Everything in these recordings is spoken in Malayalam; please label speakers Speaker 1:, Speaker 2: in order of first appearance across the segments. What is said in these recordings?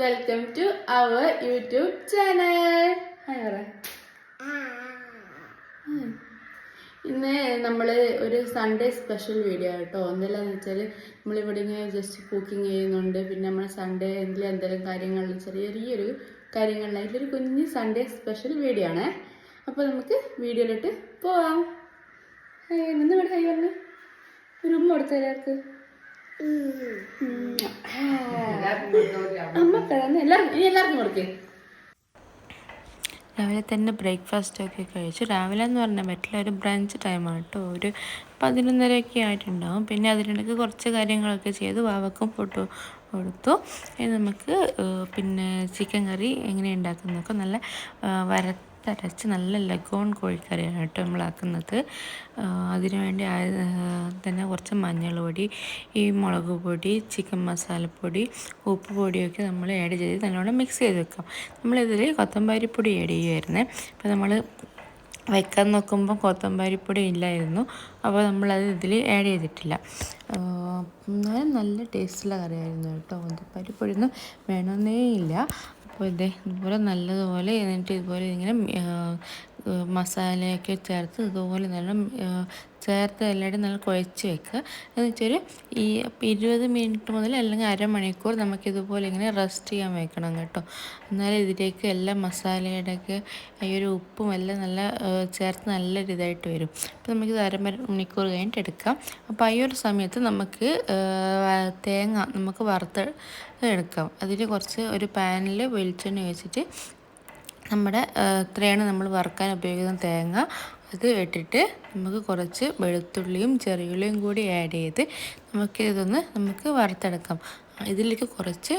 Speaker 1: Welcome to our YouTube channel. ഇന്ന് നമ്മൾ ഒരു സൺഡേ സ്പെഷ്യൽ വീഡിയോ കേട്ടോ ഒന്നെല്ലാന്ന് വെച്ചാൽ നമ്മളിവിടെ ഇങ്ങനെ ജസ്റ്റ് കുക്കിംഗ് ചെയ്യുന്നുണ്ട്. പിന്നെ നമ്മൾ സൺഡേ എന്തെങ്കിലും എന്തെങ്കിലും കാര്യങ്ങളിൽ ചെറിയ ചെറിയൊരു കാര്യങ്ങളിലായിട്ട് ഒരു കുഞ്ഞ് സൺഡേ സ്പെഷ്യൽ വീഡിയോ ആണ്. അപ്പോൾ നമുക്ക് വീഡിയോയിലോട്ട് പോവാം. ഹായ് നിന്ന് ഇവിടെ ഹായ് പറഞ്ഞു. ഒരു ഉമ്മ കൊടുത്ത എല്ലാവർക്കും അമ്മ എല്ലാവർക്കും ഇനി എല്ലാവർക്കും കൊടുക്കേ.
Speaker 2: രാവിലെ തന്നെ ബ്രേക്ക്ഫാസ്റ്റ് ഒക്കെ കഴിച്ചു. രാവിലെ എന്ന് പറഞ്ഞാൽ പറ്റില്ല ഒരു ബ്രഞ്ച് ടൈമാണ് കേട്ടോ. ഒരു പതിനൊന്നരയൊക്കെ ആയിട്ടുണ്ടാവും. പിന്നെ അതിനിടയ്ക്ക് കുറച്ച് കാര്യങ്ങളൊക്കെ ചെയ്തു. വാവക്കും ഫുഡ് കൊടുത്തു. ഇനി നമുക്ക് പിന്നെ ചിക്കൻ കറി എങ്ങനെ ഉണ്ടാക്കുന്നതൊക്കെ നല്ല ഏഹ്, വരത്തരച്ച് നല്ല ലഗോൺ കോഴിക്കറിയാണ് കേട്ടോ നമ്മളാക്കുന്നത്. അതിനു വേണ്ടി ആദ്യം, തന്നെ കുറച്ച് മഞ്ഞൾ പൊടി ഈ മുളക് പൊടി ചിക്കൻ മസാലപ്പൊടി ഉപ്പ് പൊടിയൊക്കെ നമ്മൾ ആഡ് ചെയ്ത് നല്ലോണം മിക്സ് ചെയ്ത് വെക്കാം. നമ്മളിതിൽ കൊത്തമ്പാരിപ്പൊടി ആഡ് ചെയ്യുമായിരുന്നേ അപ്പോൾ നമ്മൾ വെക്കാൻ നോക്കുമ്പോൾ കൊത്തമ്പാരിപ്പൊടി ഇല്ലായിരുന്നു. അപ്പോൾ നമ്മളത് ഇതിൽ ആഡ് ചെയ്തിട്ടില്ല. നല്ല ടേസ്റ്റുള്ള കറിയായിരുന്നു കേട്ടോ. കൊത്തമ്പാരിപ്പൊടിയൊന്നും വേണമെന്നേ ഇല്ല. അപ്പോൾ ഇതേ ഇതുപോലെ നല്ലതുപോലെ എന്നിട്ട് ഇതുപോലെ ഇങ്ങനെ മസാലയൊക്കെ ചേർത്ത് ഇതുപോലെ നല്ല ചേർത്ത് എല്ലാവരും നല്ല കുഴച്ച് വെക്കുക. എന്ന് വെച്ചാൽ ഈ ഇരുപത് മിനിറ്റ് മുതൽ അല്ലെങ്കിൽ അരമണിക്കൂർ നമുക്കിതുപോലെ ഇങ്ങനെ റെസ്റ്റ് ചെയ്യാൻ വെക്കണം കേട്ടോ. എന്നാലും ഇതിലേക്ക് എല്ലാ മസാലയുടെയൊക്കെ ഈ ഒരു ഉപ്പും എല്ലാം നല്ല ചേർത്ത് നല്ലൊരു ഇതായിട്ട് വരും. അപ്പോൾ നമുക്കിത് അരമണിക്കൂർ കഴിഞ്ഞിട്ട് എടുക്കാം. അപ്പോൾ ഈ ഒരു സമയത്ത് നമുക്ക് തേങ്ങ നമുക്ക് വറുത്ത് എടുക്കാം. അതിൽ കുറച്ച് ഒരു പാനിൽ വെളിച്ചെണ്ണ ഒഴിച്ചിട്ട് നമ്മുടെ ഇത്രയാണ് നമ്മൾ വറുക്കാൻ ഉപയോഗിക്കുന്ന തേങ്ങ അത് ഇട്ടിട്ട് നമുക്ക് കുറച്ച് വെളുത്തുള്ളിയും ചെറിയുള്ളിയും കൂടി ആഡ് ചെയ്ത് നമുക്ക് ഇതൊന്ന് നമുക്ക് വറുത്തെടുക്കാം. ഇതിലേക്ക് കുറച്ച്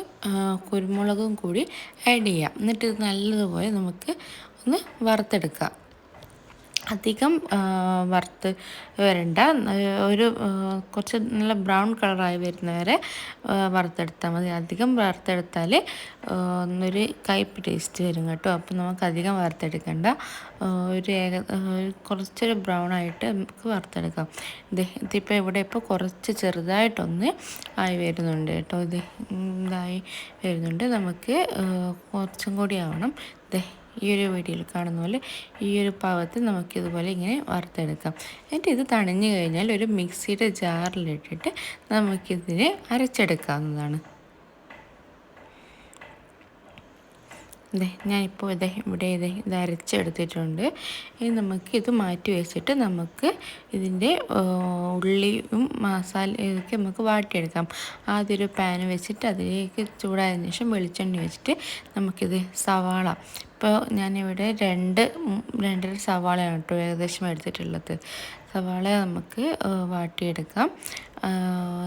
Speaker 2: കുരുമുളകും കൂടി ആഡ് ചെയ്യാം. എന്നിട്ട് ഇത് നല്ലതുപോലെ നമുക്ക് ഒന്ന് വറുത്തെടുക്കാം. അധികം വറുത്ത് വരണ്ട. ഒരു കുറച്ച് നല്ല ബ്രൗൺ കളറായി വരുന്നവരെ വരെ വറുത്തെടുത്താൽ മതി. അധികം വറുത്തെടുത്താൽ ഒന്നൊരു ഒരു കയ്പ്പ് ടേസ്റ്റ് വരും കേട്ടോ. അപ്പോൾ നമുക്ക് അധികം വറുത്തെടുക്കണ്ട. ഒരു ഏക കുറച്ചൊരു ബ്രൗൺ ആയിട്ട് നമുക്ക് വറുത്തെടുക്കാം. ഇത് ഇതിപ്പോൾ ഇവിടെ ഇപ്പോൾ കുറച്ച് ചെറുതായിട്ടൊന്ന് ആയി വരുന്നുണ്ട് കേട്ടോ. ഇത് ഇതായി വരുന്നുണ്ട്. നമുക്ക് കുറച്ചും കൂടി ആവണം. ദേ ഈ ഒരു വീഡിയോയിൽ കാണുന്ന പോലെ ഈ ഒരു പാകത്തിൽ നമുക്കിതുപോലെ ഇങ്ങനെ വറുത്തെടുക്കാം. എന്നിട്ട് ഇത് തണിഞ്ഞു കഴിഞ്ഞാൽ ഒരു മിക്സിയുടെ ജാറിലിട്ടിട്ട് നമുക്കിതിനെ അരച്ചെടുക്കാവുന്നതാണ്. ഇതേ ഞാനിപ്പോൾ ഇതേ ഇവിടെ ഇതേ ഇത് അരച്ചെടുത്തിട്ടുണ്ട്. ഇനി നമുക്ക് ഇത് മാറ്റി വെച്ചിട്ട് നമുക്ക് ഇതിന്റെ ഉള്ളിയും മസാല ഇതൊക്കെ നമുക്ക് വാട്ടിയെടുക്കാം. ആദ്യം ഒരു പാൻ വെച്ചിട്ട് അതിലേക്ക് ചൂടായതിനു ശേഷം വെളിച്ചെണ്ണ വെച്ചിട്ട് നമുക്കിത് സവാള ഇപ്പോൾ ഞാനിവിടെ രണ്ട് രണ്ടര സവാളയാണ് കേട്ടോ ഏകദേശം എടുത്തിട്ടുള്ളത്. സവാള നമുക്ക് വാട്ടിയെടുക്കാം.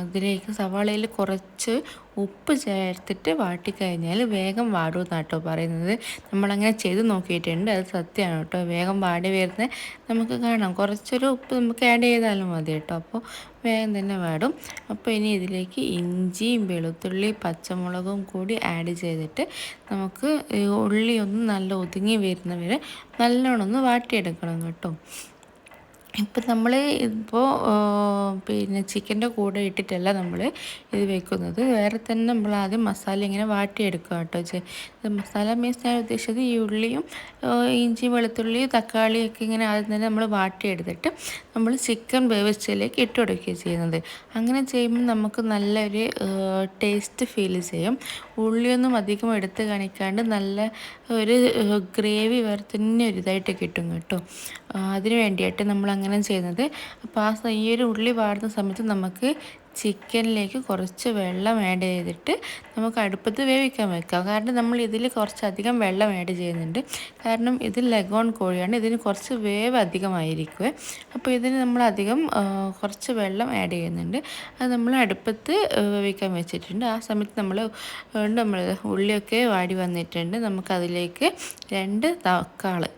Speaker 2: അതിലേക്ക് സവാളയിൽ കുറച്ച് ഉപ്പ് ചേർത്തിട്ട് വാട്ടിക്കഴിഞ്ഞാൽ വേഗം വാടും എന്നാട്ടോ പറയുന്നത്. നമ്മളങ്ങനെ ചെയ്ത് നോക്കിയിട്ടുണ്ട്. അത് സത്യമാണ് കേട്ടോ. വേഗം വാടി വരുന്നത് നമുക്ക് കാണാം. കുറച്ചൊരു ഉപ്പ് നമുക്ക് ആഡ് ചെയ്താലും മതി കേട്ടോ. അപ്പോൾ വേഗം തന്നെ വാടും. അപ്പോൾ ഇനി ഇതിലേക്ക് ഇഞ്ചിയും വെളുത്തുള്ളി പച്ചമുളകും കൂടി ആഡ് ചെയ്തിട്ട് നമുക്ക് ഉള്ളി ഒന്ന് നല്ല ഒതുങ്ങി വരുന്നവരെ നല്ലോണം ഒന്ന് വാട്ടിയെടുക്കണം കേട്ടോ. ഇപ്പം നമ്മൾ ഇപ്പോൾ പിന്നെ ചിക്കന്റെ കൂടെ ഇട്ടിട്ടല്ല നമ്മൾ ഇത് വെക്കുന്നത്. വേറെ തന്നെ നമ്മൾ ആദ്യം മസാല ഇങ്ങനെ വാട്ടിയെടുക്കുക കേട്ടോ ഇത് മസാല മീൻസ് ഞാൻ ഉദ്ദേശിച്ചത് ഈ ഉള്ളിയും ഇഞ്ചി വെളുത്തുള്ളി തക്കാളിയൊക്കെ ഇങ്ങനെ ആദ്യം തന്നെ നമ്മൾ വാട്ടിയെടുത്തിട്ട് നമ്മൾ ചിക്കൻ വേവിച്ചതിലേക്ക് ഇട്ട് കൊടുക്കുകയാണ് ചെയ്യുന്നത്. അങ്ങനെ ചെയ്യുമ്പോൾ നമുക്ക് നല്ലൊരു ടേസ്റ്റ് ഫീൽ ചെയ്യും. ഉള്ളിയൊന്നും അധികം എടുത്ത് കാണിക്കാണ്ട് നല്ല ഒരു ഗ്രേവി വേറെ തന്നെ ഒരു ഇതായിട്ട് കിട്ടും കേട്ടോ. അതിനു വേണ്ടിയിട്ട് നമ്മൾ ചെയ്യുന്നത്. അപ്പോൾ ആ ഈ ഒരു ഉള്ളി വാടുന്ന സമയത്ത് നമുക്ക് ചിക്കനിലേക്ക് കുറച്ച് വെള്ളം ആഡ് ചെയ്തിട്ട് നമുക്ക് അടുപ്പത്ത് വേവിക്കാൻ വെക്കാം. കാരണം നമ്മൾ ഇതിൽ കുറച്ചധികം വെള്ളം ആഡ് ചെയ്യുന്നുണ്ട്. കാരണം ഇത് ലഗോൺ കോഴിയാണ്. ഇതിന് കുറച്ച് വേവ് അധികമായിരിക്കും അപ്പോൾ ഇതിന് നമ്മൾ അധികം കുറച്ച് വെള്ളം ആഡ് ചെയ്യുന്നുണ്ട്. അത് നമ്മൾ അടുപ്പത്ത് വേവിക്കാൻ വെച്ചിട്ടുണ്ട്. ആ സമയത്ത് നമ്മൾ നമ്മൾ ഉള്ളിയൊക്കെ വാടി വന്നിട്ടുണ്ട്. നമുക്കതിലേക്ക് രണ്ട് തക്കാളി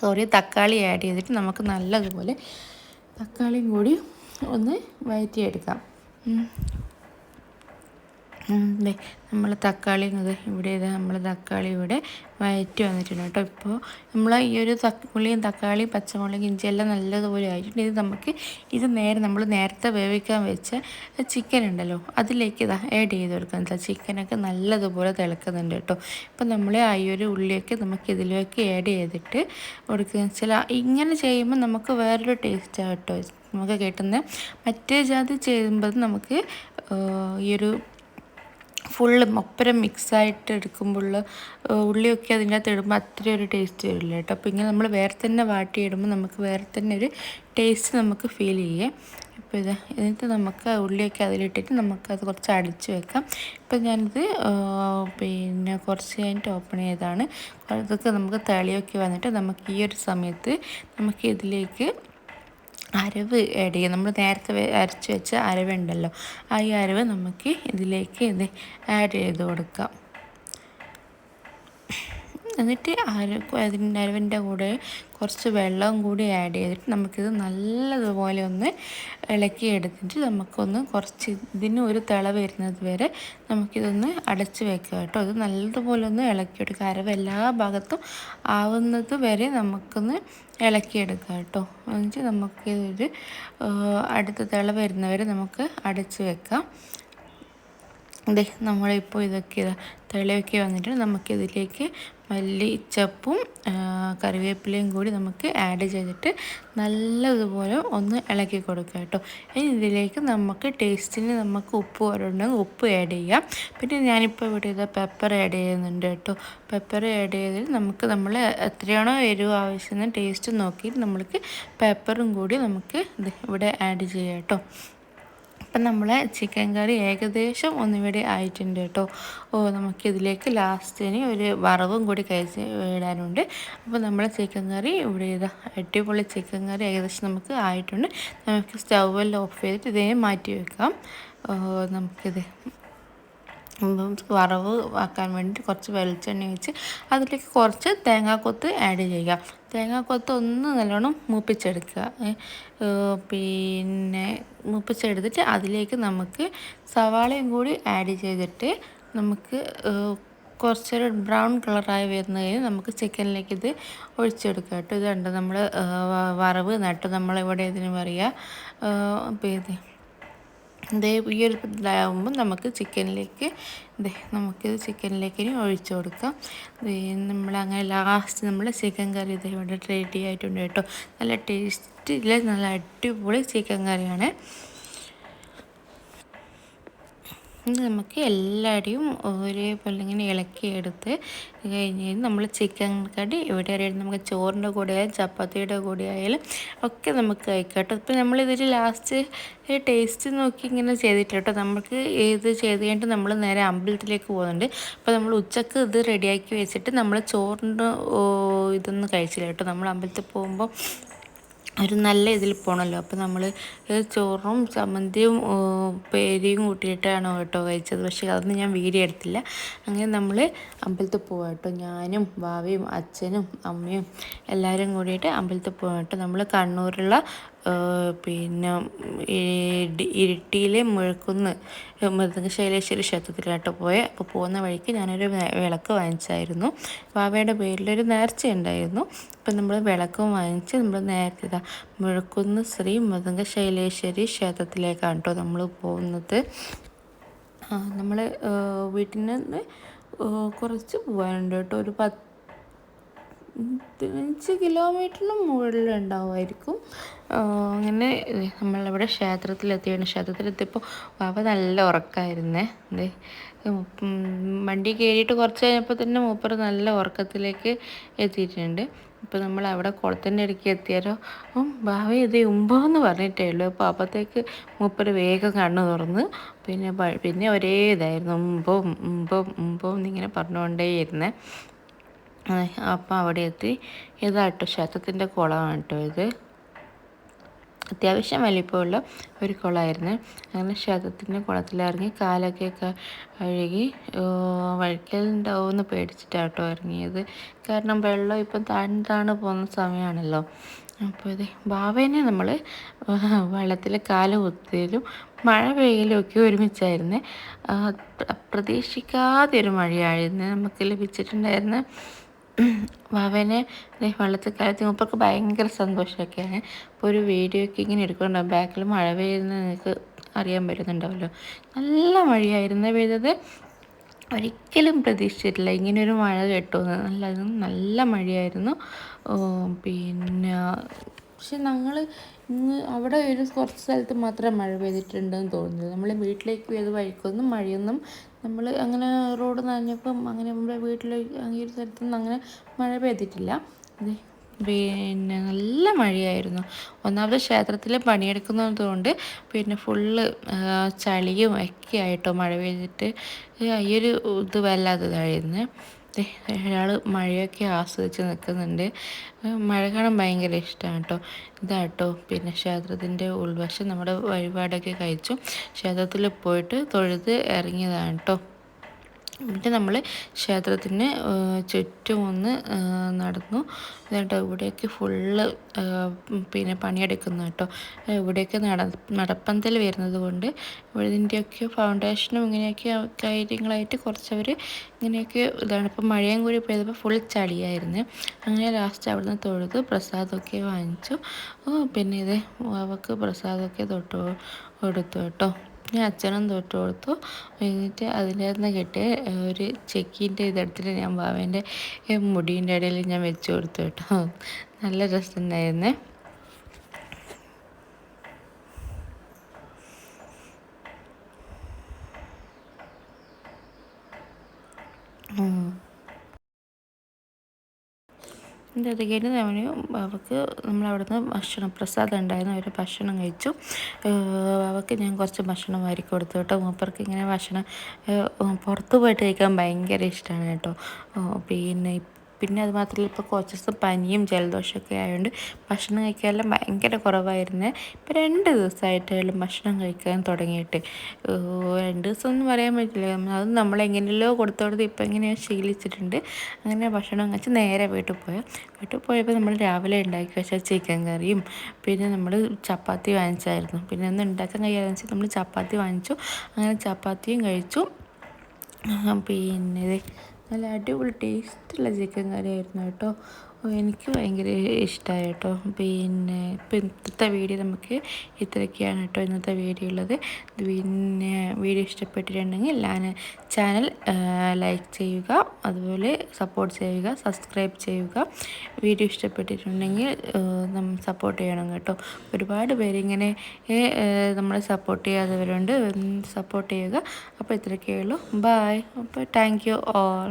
Speaker 2: സോറി തക്കാളി ആഡ് ചെയ്തിട്ട് നമുക്ക് നല്ലതുപോലെ തക്കാളിയും കൂടി ഒന്ന് വഴറ്റിയെടുക്കാം. ഉം. നമ്മൾ തക്കാളി ഇത് ഇവിടെ ഇത് നമ്മൾ തക്കാളി ഇവിടെ വയറ്റി വന്നിട്ടുണ്ട് കേട്ടോ. ഇപ്പോൾ നമ്മൾ ഈ ഒരു ഉള്ളിയും തക്കാളി പച്ചമുളക് ഇഞ്ചി എല്ലാം നല്ലതുപോലെ ആയിട്ടുണ്ട്. ഇത് നമുക്ക് ഇത് നേരെ നമ്മൾ നേരത്തെ വേവിക്കാൻ വെച്ച ചിക്കൻ ഉണ്ടല്ലോ അതിലേക്ക് ഇതാ ആഡ് ചെയ്ത് കൊടുക്കാം ചിക്കനൊക്കെ നല്ലതുപോലെ തിളക്കുന്നുണ്ട് കേട്ടോ. ഇപ്പം നമ്മൾ ആ ഒരു ഉള്ളിയൊക്കെ നമുക്ക് ഇതിലേക്ക് ആഡ് ചെയ്തിട്ട് കൊടുക്കുക. ചില ഇങ്ങനെ ചെയ്യുമ്പോൾ നമുക്ക് വേറൊരു ടേസ്റ്റാണ് കേട്ടോ. നമുക്ക് കിട്ടുന്നത് മറ്റേ ജാതി ചെയ്യുമ്പോൾ നമുക്ക് ഈ ഒരു ഫുള്ള് ഒപ്പരം മിക്സായിട്ട് എടുക്കുമ്പോൾ ഉള്ളിയൊക്കെ അതിന്റെ അകത്ത് ഇടുമ്പോൾ അത്രയും ഒരു ടേസ്റ്റ് വരില്ല കേട്ടോ. അപ്പോൾ ഇങ്ങനെ നമ്മൾ വേറെ തന്നെ വാട്ടി ഇടുമ്പോൾ നമുക്ക് വേറെ തന്നെ ഒരു ടേസ്റ്റ് നമുക്ക് ഫീൽ ചെയ്യേ. ഇപ്പോൾ ഇത് എന്നിട്ട് നമുക്ക് ഉള്ളിയൊക്കെ അതിലിട്ടിട്ട് നമുക്കത് കുറച്ച് അടിച്ച് വെക്കാം. ഇപ്പം ഞാനിത് പിന്നെ കുറച്ച് കഴിഞ്ഞിട്ട് ഓപ്പൺ ചെയ്താണ് അതൊക്കെ നമുക്ക് തളിയൊക്കെ വന്നിട്ട് നമുക്ക് ഈ ഒരു സമയത്ത് നമുക്ക് ഇതിലേക്ക് അരവ് ആഡ് ചെയ്യുക നമ്മൾ നേരത്തെ അരച്ച് വെച്ച അരവുണ്ടല്ലോ. ആ ഈ അരവ് നമുക്ക് ഇതിലേക്ക് ഇത് ആഡ് ചെയ്ത് കൊടുക്കാം. എന്നിട്ട് അര അതിന്റെ അരവിന്റെ കൂടെ കുറച്ച് വെള്ളവും കൂടി ആഡ് ചെയ്തിട്ട് നമുക്കിത് നല്ലതുപോലെ ഒന്ന് ഇളക്കി എടുത്തിട്ട് നമുക്കൊന്ന് കുറച്ച് ഇതിന് ഒരു തിള വരുന്നത് വരെ നമുക്കിതൊന്ന് അടച്ച് വെക്കുക കേട്ടോ. ഇത് നല്ലതുപോലെ ഒന്ന് ഇളക്കിയെടുക്കുക. അരവ് എല്ലാ ഭാഗത്തും ആവുന്നത് വരെ നമുക്കൊന്ന് ഇളക്കിയെടുക്കുക കേട്ടോ. എന്നുവെച്ചാൽ നമുക്കിതൊരു അടുത്ത തിള വരുന്നവരെ നമുക്ക് അടച്ച് വെക്കാം. അതെ നമ്മളിപ്പോൾ ഇതൊക്കെ തിളയൊക്കെ വന്നിട്ട് നമുക്കിതിലേക്ക് മല്ലിച്ചപ്പും കറിവേപ്പിലയും കൂടി നമുക്ക് ആഡ് ചെയ്തിട്ട് നല്ലതുപോലെ ഒന്ന് ഇളക്കി കൊടുക്കുക കേട്ടോ. ഇനി ഇതിലേക്ക് നമുക്ക് ടേസ്റ്റിന് നമുക്ക് ഉപ്പ് വരണമെങ്കിൽ ഉപ്പ് ആഡ് ചെയ്യാം. പിന്നെ ഞാനിപ്പോൾ ഇവിടെ ഇത് പെപ്പർ ആഡ് ചെയ്യുന്നുണ്ട് കേട്ടോ. പെപ്പർ ആഡ് ചെയ്തിട്ട് നമുക്ക് നമ്മൾ എത്രയാണോ എരിവ് ആവശ്യം ടേസ്റ്റ് നോക്കിയിട്ട് നമ്മൾക്ക് പെപ്പറും കൂടി നമുക്ക് ഇവിടെ ആഡ് ചെയ്യാം കേട്ടോ. അപ്പം നമ്മളെ ചിക്കൻ കറി ഏകദേശം ഒന്നിവിടെ ആയിട്ടുണ്ട് കേട്ടോ. ഓ നമുക്കിതിലേക്ക് ലാസ്റ്റിന് ഒരു വറവും കൂടി കഴിച്ച് ഇടാനുണ്ട്. അപ്പോൾ നമ്മളെ ചിക്കൻ കറി ഇവിടെ ഇതാ അടിപൊളി ചിക്കൻ കറി ഏകദേശം നമുക്ക് ആയിട്ടുണ്ട്. നമുക്ക് സ്റ്റൗവെല്ലാം ഓഫ് ചെയ്തിട്ട് ഇതേ മാറ്റി വെക്കാം. നമുക്കിത് വറവ് ആക്കാൻ വേണ്ടി കുറച്ച് വെളിച്ചെണ്ണ വെച്ച് അതിലേക്ക് കുറച്ച് തേങ്ങാക്കൊത്ത് ആഡ് ചെയ്യുക. തേങ്ങാക്കൊത്ത് ഒന്ന് നല്ലോണം മൂപ്പിച്ചെടുക്കുക. പിന്നെ മൂപ്പിച്ചെടുത്തിട്ട് അതിലേക്ക് നമുക്ക് സവാളയും കൂടി ആഡ് ചെയ്തിട്ട് നമുക്ക് കുറച്ചൊരു ബ്രൗൺ കളറായി വരുന്ന കഴിഞ്ഞ് നമുക്ക് ചിക്കനിലേക്ക് ഇത് ഒഴിച്ചെടുക്കുക കേട്ടോ. ഇതുണ്ട് നമ്മൾ വറവ് നട്ട്. നമ്മളിവിടെ ഇതിന് പറയുക പിന്നെ ഇതേ ഈ ഒരു ഇതാകുമ്പോൾ നമുക്ക് ചിക്കനിലേക്ക് ഇതേ നമുക്കിത് ചിക്കനിലേക്ക് ഇനി ഒഴിച്ചു കൊടുക്കാം. നമ്മളങ്ങനെ ലാസ്റ്റ് നമ്മൾ ചിക്കൻ കറി ഇതേ ഇവിടെ റെഡി ആയിട്ടുണ്ട് കേട്ടോ. നല്ല ടേസ്റ്റിൽ നല്ല അടിപൊളി ചിക്കൻ കറിയാണ് നമുക്ക് എല്ലാവരെയും ഒരേപോലെ ഇങ്ങനെ ഇളക്കിയെടുത്ത് കഴിഞ്ഞ് നമ്മൾ ചിക്കൻ കടി ഇവിടെ ആയാലും നമുക്ക് ചോറിന്റെ കൂടെ ആയാലും ചപ്പാത്തിയുടെ കൂടെ ആയാലും ഒക്കെ നമുക്ക് കഴിക്കാം ഇപ്പം നമ്മളിതിൽ ലാസ്റ്റ് ടേസ്റ്റ് നോക്കി ഇങ്ങനെ ചെയ്തിട്ടോ നമുക്ക് ഇത് ചെയ്ത് കഴിഞ്ഞിട്ട് നമ്മൾ നേരെ അമ്പലത്തിലേക്ക് പോകുന്നുണ്ട്. അപ്പോൾ നമ്മൾ ഉച്ചയ്ക്ക് ഇത് റെഡിയാക്കി വെച്ചിട്ട് നമ്മൾ ചോറിന്റെ ഇതൊന്നും കഴിച്ചില്ല കേട്ടോ. നമ്മൾ അമ്പലത്തിൽ പോകുമ്പോൾ ഒരു നല്ല ഇതിൽ പോകണമല്ലോ അപ്പോൾ നമ്മൾ ചോറും ചമ്മന്തിയും പേരിയും കൂട്ടിയിട്ടാണ് കേട്ടോ കഴിച്ചത്. പക്ഷേ അതൊന്നും ഞാൻ വീഡിയോ എടുത്തില്ല. അങ്ങനെ നമ്മൾ അമ്പലത്തിൽ പോവാം കേട്ടോ. ഞാനും ഭാവിയും അച്ഛനും അമ്മയും എല്ലാവരും കൂടിയിട്ട് അമ്പലത്തിൽ പോകാം കേട്ടോ. നമ്മൾ കണ്ണൂരുള്ള പിന്നെ ഇരിട്ടിയിലെ മുഴക്കുന്ന് മൃദംഗശൈലേശ്വരി ക്ഷേത്രത്തിലായിട്ട് പോയ അപ്പോൾ പോകുന്ന വഴിക്ക് ഞാനൊരു വിളക്ക് വാങ്ങിച്ചായിരുന്നു. ബാബയുടെ പേരിലൊരു നേർച്ച ഉണ്ടായിരുന്നു. അപ്പം നമ്മൾ വിളക്കും വാങ്ങിച്ച് നമ്മൾ നേരത്തെ ഇതാ മുഴക്കുന്ന് ശ്രീ മൃദംഗശൈലേശ്വരി ക്ഷേത്രത്തിലേക്കാണ് കേട്ടോ നമ്മൾ പോകുന്നത്. നമ്മൾ വീട്ടിൽ നിന്ന് കുറച്ച് പോകാനുണ്ട് കേട്ടോ. ഒരു പത്ത് പതിനഞ്ച് കിലോമീറ്ററിന് മുകളിൽ ഉണ്ടാവുമായിരിക്കും അങ്ങനെ നമ്മളിവിടെ ക്ഷേത്രത്തിലെത്തിയാണ് ക്ഷേത്രത്തിലെത്തിയപ്പോൾ വാവ നല്ല ഉറക്കമായിരുന്നേ അതെ വണ്ടി കയറിയിട്ട് കുറച്ച് കഴിഞ്ഞപ്പോൾ തന്നെ മൂപ്പർ നല്ല ഉറക്കത്തിലേക്ക് എത്തിയിട്ടുണ്ട് ഇപ്പോൾ നമ്മൾ അവിടെ കുളത്തിന്റെ ഇടയ്ക്ക് എത്തിയാലോ ഭാവ ഇത് ഉമ്പോ എന്ന് പറഞ്ഞിട്ടേ ഉള്ളൂ അപ്പോൾ അപ്പോഴത്തേക്ക് മൂപ്പർ വേഗം കണ്ണു തുറന്ന് പിന്നെ പിന്നെ ഒരേ ഇതായിരുന്നു ഉമ്പോ ഉമ്പോ ഉമ്പോ എന്നിങ്ങനെ പറഞ്ഞുകൊണ്ടേയിരുന്നേ അപ്പം അവിടെ എത്തി. ഇതാട്ടോ ക്ഷേത്രത്തിന്റെ കുളമാണ് കേട്ടോ ഇത്. അത്യാവശ്യം വലിപ്പമുള്ള ഒരു കുളമായിരുന്നു. അങ്ങനെ ക്ഷേത്രത്തിന്റെ കുളത്തിലിറങ്ങി കാലൊക്കെ ഒക്കെ കഴുകി വഴിക്കലുണ്ടാവുമെന്ന് പേടിച്ചിട്ടാട്ടോ ഇറങ്ങിയത്. കാരണം വെള്ളം ഇപ്പം താഴ്ന്നു താഴ്ന്ന് പോകുന്ന സമയമാണല്ലോ. അപ്പോൾ ഇത് ബാവേനെ നമ്മൾ വെള്ളത്തിൽ കാൽ കുത്തിയതിലും മഴ പെയ്യലും ഒക്കെ ഒരുമിച്ചായിരുന്നു. പ്രതീക്ഷിക്കാതെ ഒരു മഴയായിരുന്നു. നമുക്ക് ലഭിച്ചിട്ടുണ്ടായിരുന്നു വാവേനെ വെള്ളത്തിൽ കാലത്ത് മൂപ്പർക്ക് ഭയങ്കര സന്തോഷമൊക്കെയാണ്. അപ്പോൾ ഒരു വീഡിയോ ഒക്കെ ഇങ്ങനെ എടുക്കുന്നുണ്ടാവും ബാക്കിൽ മഴ പെയ്യുന്നത് നിങ്ങൾക്ക് അറിയാൻ പറ്റുന്നുണ്ടാവല്ലോ. നല്ല മഴയായിരുന്നു പെയ്തത്. ഒരിക്കലും പ്രതീക്ഷിച്ചിട്ടില്ല. ഇങ്ങനെ ഒരു മഴ കേട്ടോ നല്ല നല്ല മഴയായിരുന്നു. പിന്നെ പക്ഷെ ഞങ്ങൾ ഇന്ന് അവിടെ ഒരു കുറച്ച് സ്ഥലത്ത് മാത്രമേ മഴ പെയ്തിട്ടുണ്ടെന്ന് തോന്നുന്നത് നമ്മൾ വീട്ടിലേക്ക് പോയത് വഴിക്കൊന്നും മഴയൊന്നും നമ്മൾ അങ്ങനെ റോഡ് നനഞ്ഞപ്പം അങ്ങനെ നമ്മുടെ വീട്ടിലേക്ക് ഈ ഒരു സ്ഥലത്തൊന്നും അങ്ങനെ മഴ പെയ്തിട്ടില്ല. പിന്നെ നല്ല മഴയായിരുന്നു. ഒന്നാമത് ക്ഷേത്രത്തിൽ പണിയെടുക്കുന്നത് കൊണ്ട് പിന്നെ ഫുള്ള് ചളിയും ഒക്കെ ആയിട്ടോ മഴ പെയ്തിട്ട് ഈ ഒരു ഇത് വല്ലാത്തതായിരുന്നു. ഒരാൾ മഴയൊക്കെ ആസ്വദിച്ച് നിൽക്കുന്നുണ്ട്. മഴ കാണാൻ ഭയങ്കര ഇഷ്ടമാണ് കേട്ടോ ഇതാട്ടോ. പിന്നെ ക്ഷേത്രത്തിന്റെ ഉൾവശം നമ്മുടെ വഴിപാടൊക്കെ കഴിച്ചു. ക്ഷേത്രത്തിൽ പോയിട്ട് തൊഴുത് ഇറങ്ങിയതാണ് കേട്ടോ എന്നിട്ട് നമ്മൾ ക്ഷേത്രത്തിന് ചുറ്റും ഒന്ന് നടന്നു. എന്നിട്ട് ഇവിടെയൊക്കെ ഫുള്ള് പിന്നെ പണിയെടുക്കുന്നു കേട്ടോ. ഇവിടെയൊക്കെ നട നടപ്പന്തൽ വരുന്നത് കൊണ്ട് ഇതിന്റെയൊക്കെ ഫൗണ്ടേഷനും ഇങ്ങനെയൊക്കെ കാര്യങ്ങളായിട്ട് കുറച്ചവർ ഇങ്ങനെയൊക്കെ ഇതാണ്. ഇപ്പം മഴയും കൂടി പെയ്തപ്പോൾ ഫുൾ ചളിയായിരുന്നു. അങ്ങനെ ലാസ്റ്റ് അവിടുന്ന് തൊഴുത് പ്രസാദമൊക്കെ വാങ്ങിച്ചു. പിന്നെ ഇത് അവക്ക് പ്രസാദമൊക്കെ തൊട്ട് കൊടുത്തു കേട്ടോ. പിന്നെ അച്ഛനും തൊട്ട് കൊടുത്തു എന്നിട്ട് അതിന്റെ നിന്ന് ഒരു ചെക്കീന്റെ ഇതെടുത്തിട്ട് ഞാൻ ബാബേന്റെ മുടീന്റെ ഇടയിൽ ഞാൻ വെച്ച് കൊടുത്തു കേട്ടോ നല്ല രസമുണ്ടായിരുന്നു. കഴിഞ്ഞ് അവന് അവൾക്ക് നമ്മളവിടുന്ന് ഭക്ഷണം പ്രസാദം ഉണ്ടായിരുന്നു. അവരെ ഭക്ഷണം കഴിച്ചു. അവൾക്ക് ഞാൻ കുറച്ച് ഭക്ഷണം വാരി കൊടുത്തു കേട്ടോ. മൂപ്പർക്ക് ഇങ്ങനെ ഭക്ഷണം പുറത്ത് പോയിട്ട് കഴിക്കാൻ ഭയങ്കര ഇഷ്ടമാണ് കേട്ടോ. പിന്നെ പിന്നെ അത് മാത്രമല്ല ഇപ്പോൾ കുറച്ച് പനിയും ജലദോഷമൊക്കെ ആയതുകൊണ്ട് ഭക്ഷണം കഴിക്കാനെല്ലാം ഭയങ്കര കുറവായിരുന്നു. ഇപ്പോൾ രണ്ട് ദിവസമായിട്ടായാലും ഭക്ഷണം കഴിക്കാൻ തുടങ്ങിയിട്ട്. രണ്ട് ദിവസം ഒന്നും പറയാൻ പറ്റില്ല. അത് നമ്മളെങ്ങനെയല്ലോ കൊടുത്തു കൊടുത്ത് ഇപ്പം എങ്ങനെയോ ശീലിച്ചിട്ടുണ്ട്. അങ്ങനെ ഭക്ഷണം കഴിച്ച് നേരെ വീട്ടിൽ പോയാൽ വീട്ടിൽ പോയപ്പോൾ നമ്മൾ രാവിലെ ഉണ്ടാക്കി വെച്ച ചിക്കൻ കറിയും പിന്നെ നമ്മൾ ചപ്പാത്തി വാങ്ങിച്ചായിരുന്നു. പിന്നെ ഒന്ന് ഉണ്ടാക്കാൻ കഴിയാതെന്ന് വെച്ചാൽ നമ്മൾ ചപ്പാത്തി വാങ്ങിച്ചു. അങ്ങനെ ചപ്പാത്തിയും കഴിച്ചു. പിന്നെ നല്ല അടിപൊളി ടേസ്റ്റുള്ള ചിക്കൻ കറിയായിരുന്നു കേട്ടോ. എനിക്ക് ഭയങ്കര ഇഷ്ടമായി കേട്ടോ. പിന്നെ ഇപ്പം ഇന്നത്തെ വീഡിയോ നമുക്ക് ഇത്രയൊക്കെയാണ് കേട്ടോ ഇന്നത്തെ വീഡിയോ ഉള്ളത്. പിന്നെ വീഡിയോ ഇഷ്ടപ്പെട്ടിട്ടുണ്ടെങ്കിൽ ചാനൽ ലൈക്ക് ചെയ്യുക അതുപോലെ സപ്പോർട്ട് ചെയ്യുക സബ്സ്ക്രൈബ് ചെയ്യുക. വീഡിയോ ഇഷ്ടപ്പെട്ടിട്ടുണ്ടെങ്കിൽ നമ്മൾ സപ്പോർട്ട് ചെയ്യണം കേട്ടോ. ഒരുപാട് പേരിങ്ങനെ നമ്മളെ സപ്പോർട്ട് ചെയ്യാത്തവരുണ്ട്. സപ്പോർട്ട് ചെയ്യുക. അപ്പോൾ ഇത്രയൊക്കെയുള്ളൂ ബായ് അപ്പോൾ താങ്ക് യു ഓൾ.